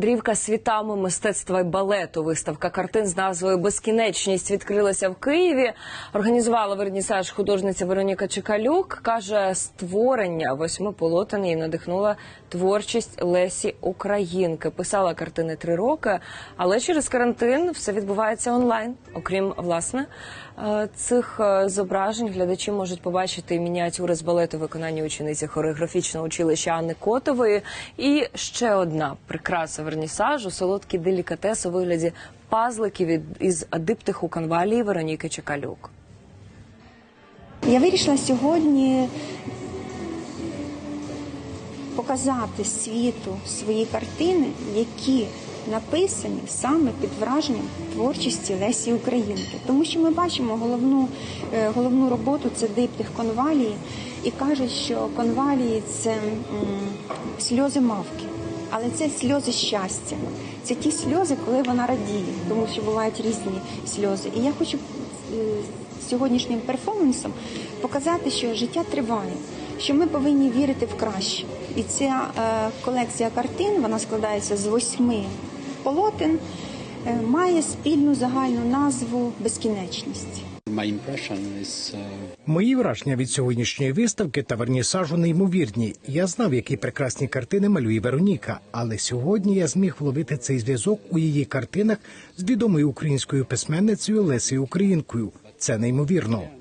Дрівка світами мистецтва і балету. Виставка картин з назвою Безкінечність відкрилася в Києві. Організувала вернісаж художниця Вероніка Чекалюк. каже, створення восьми полотен її надихнула творчість Лесі Українки. Писала картини три роки, але через карантин все відбувається онлайн. Окрім власне е, цих е, зображень, глядачі можуть побачити мініатюри з балету виконання учениці хореографічного училища Анни Котової. І ще одна прикраса вернісажу солодкі делікатес у вигляді пазликів із диптиху канвалії Вероніки Чекалюк. Я вирішила сьогодні показати світу свої картини, які написані саме під враженням творчості Лесі Українки. Тому що ми бачимо головну, е, головну роботу це диптих конвалії, і кажуть, що конвалії це м, сльози мавки. Але це сльози щастя. Це ті сльози, коли вона радіє, тому що бувають різні сльози. І я хочу е, сьогоднішнім перформансом показати, що життя триває, що ми повинні вірити в краще. І ця е, колекція картин, вона складається з восьми полотен, має спільну загальну назву безкінечність. Uh, Мої враження від сьогоднішньої виставки та вернісажу неймовірні. Я знав, які прекрасні картини малює Вероніка, але сьогодні я зміг вловити цей зв'язок у її картинах з відомою українською письменницею Лесею Українкою. Це неймовірно.